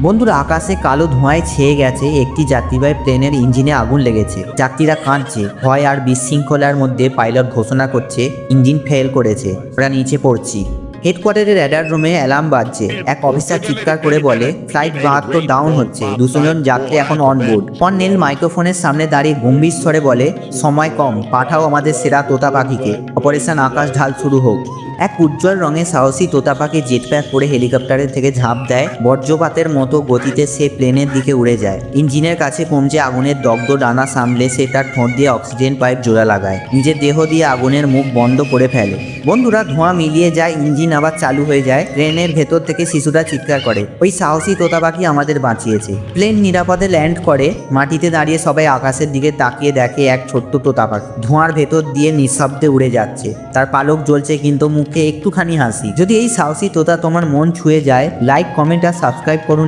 বন্ধুরা, আকাশে কালো ধোঁয়ায় ছেয়ে গেছে একটি যাত্রীবাহী প্লেনের ইঞ্জিনে আগুন লেগেছে। যাত্রীরা কাঁদছে, ভয় আর বিশৃঙ্খলার মধ্যে পাইলট ঘোষণা করছে, ইঞ্জিন ফেল করেছে। ওরা নিচে পড়ছি। হেডকোয়ার্টারের র্যাডার রুমে অ্যালার্ম বাজছে। এক অফিসার চিৎকার করে বলে, ফ্লাইট বাহাত্তর ডাউন হচ্ছে। দুশো জন যাত্রী এখন অনবোর্ড। কর্নেল মাইক্রোফোনের সামনে দাঁড়িয়ে গম্ভীর স্বরে বলে, সময় কম, পাঠাও আমাদের সেরা তোতা পাখিকে অপারেশন আকাশ ঢাল শুরু হোক। এক উজ্জ্বল রঙের সাহসী তোতাপাকে জেট প্যাক করে হেলিকপ্টারের থেকে ঝাঁপ দেয়। বজ্রপাতের মতো গতিতে সে প্লেনের দিকে উড়ে যায়। ইঞ্জিনের কাছে কমছে আগুনের দগ্ধ ডানা সামলে সে তার ঠোঁট দিয়ে অক্সিজেন পাইপ জোড়া লাগায়। নিজের দেহ দিয়ে আগুনের মুখ বন্ধ করে ফেলে। বন্ধুরা ধোঁয়া মিলিয়ে যায়, ইঞ্জিন আবার চালু হয়ে যায় ট্রেনের ভেতর থেকে শিশুরা চিৎকার করে। ওই সাহসী তোতা পাখি আমাদের বাঁচিয়েছে। প্লেন নিরাপদে ল্যান্ড করে, মাটিতে দাঁড়িয়ে সবাই আকাশের দিকে তাকিয়ে দেখে এক ছোট্ট তোতা পাখি ধোঁয়ার ভেতর দিয়ে নিঃশব্দে উড়ে যাচ্ছে। তার পালক জ্বলছে কিন্তু মুখে একটুখানি হাসি। যদি এই সাহসী তোতা তোমার মন ছুঁয়ে যায় লাইক কমেন্ট আর সাবস্ক্রাইব করুন।